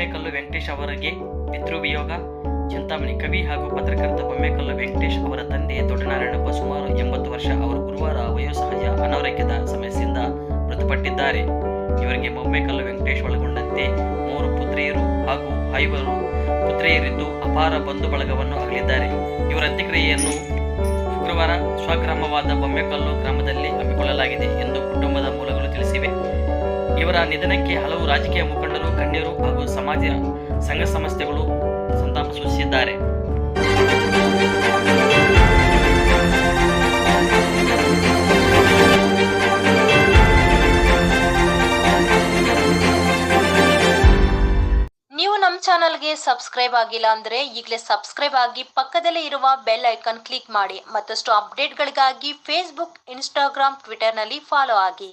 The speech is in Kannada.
ಬೊಮ್ಮೆಕಲ್ಲು ವೆಂಕಟೇಶ್ ಅವರಿಗೆ ಪಿತೃವಿಯೋಗ. ಚಿಂತಾಮಣಿ ಕವಿ ಹಾಗೂ ಪತ್ರಕರ್ತ ಬೊಮ್ಮೆಕಲ್ಲು ವೆಂಕಟೇಶ್ ಅವರ ತಂದೆ ದೊಡ್ಡನಾರಾಯಣಪ್ಪ ಸುಮಾರು ಎಂಬತ್ತು ವರ್ಷ ಅವರು ಗುರುವಾರ ವಯೋಸಹಜ ಅನಾರೋಗ್ಯದ ಸಮಸ್ಯೆಯಿಂದ ಮೃತಪಟ್ಟಿದ್ದಾರೆ. ಇವರಿಗೆ ಬೊಮ್ಮೆಕಲ್ಲು ವೆಂಕಟೇಶ್ ಒಳಗೊಂಡಂತೆ ಮೂರು ಪುತ್ರಿಯರು ಹಾಗೂ ಐವರು ಪುತ್ರಿಯರಿದ್ದು ಅಪಾರ ಬಂಧು ಬಳಗವನ್ನು ಅಗಲಿದ್ದಾರೆ. ಇವರ ಅಂತ್ಯಕ್ರಿಯೆಯನ್ನು ಶುಕ್ರವಾರ ಸ್ವಗ್ರಾಮವಾದ ಬೊಮ್ಮೆಕಲ್ಲು ಗ್ರಾಮದಲ್ಲಿ ಹಮ್ಮಿಕೊಳ್ಳಲಾಗಿದೆ ಎಂದು ಕುಟುಂಬದ ಮೂಲಗಳು ತಿಳಿಸಿವೆ. ಇವರ ನಿಧನಕ್ಕೆ ಹಲವು ರಾಜಕೀಯ ಮುಖಂಡರು ಸಮಾಜ ಸಂಘ ಸಂಸ್ಥೆಗಳು ಸಂತಾಪ ಸೂಚಿಸಿದ್ದಾರೆ. ನೀವು ನಮ್ಮ ಚಾನಲ್ಗೆ ಸಬ್ಸ್ಕ್ರೈಬ್ ಆಗಿಲ್ಲ ಅಂದ್ರೆ ಈಗಲೇ ಸಬ್ಸ್ಕ್ರೈಬ್ ಆಗಿ ಪಕ್ಕದಲ್ಲೇ ಇರುವ ಬೆಲ್ ಐಕಾನ್ ಕ್ಲಿಕ್ ಮಾಡಿ ಮತ್ತಷ್ಟು ಅಪ್ಡೇಟ್ಗಳಿಗಾಗಿ ಫೇಸ್ಬುಕ್ ಇನ್ಸ್ಟಾಗ್ರಾಮ್ ಟ್ವಿಟರ್ನಲ್ಲಿ ಫಾಲೋ ಆಗಿ.